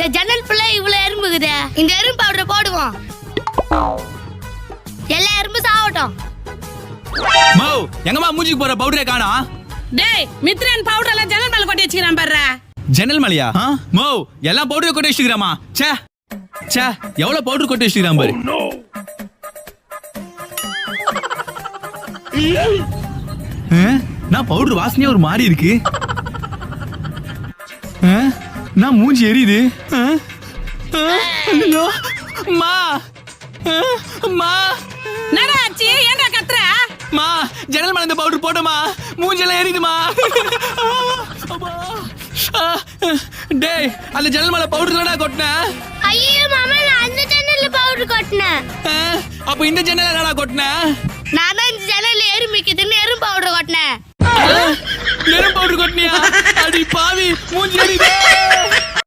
இந்த ஜன்னல் ஃபுல்லா இவ்வளவு எறும்புக்குதே இந்த எறும்பு பவுடர் போடுவோம். எல்லா எறும்பு சாவட்டும். மௌ எங்கம்மா மூஞ்சிக்கு போற பவுடரே காணா? டேய் மித்ரன் பவுடர் எல்லாம் ஜன்னல் மேல கொட்டி வச்சுக்கிறான் பாரு. ஜன்னல் மலையா? மௌ எல்லாம் பவுடர் கொட்டி வச்சுக்கிறாமா ச்சே ச்சே எவ்வளவு பவுடர் கொட்டி வச்சுக்கிறான் பாரு. ஆ? நான் பவுடர் வாசனையா ஒரு மாதிரி இருக்கு. ஆ? நான் மூஞ்சி எரியுது மா? மா என்னடா ஆச்சு ஏன்டா கத்துற மா ஜன்னல் மேல இந்த பவுடர் போட்டோமா மூஞ்செல்லாம் எரியுதுமா டேய் அந்த ஜன்னல் மேல பவுடர் தானடா கொட்டினேன் ஐயோ மாமா நான் அந்த ஜன்னல்ல பவுடர் கொட்டினேன் அப்ப இந்த ஜன்னல் என்னடா கொட்டினேன் நான் தான் இந்த ஜன்னல்ல எறும்பிக்குதுன்னு எறும்பு பவுடர் கொட்டினேன் எறும்பு பவுடர் கொட்டினியா அடி பாவி மூஞ்சி எரியுதே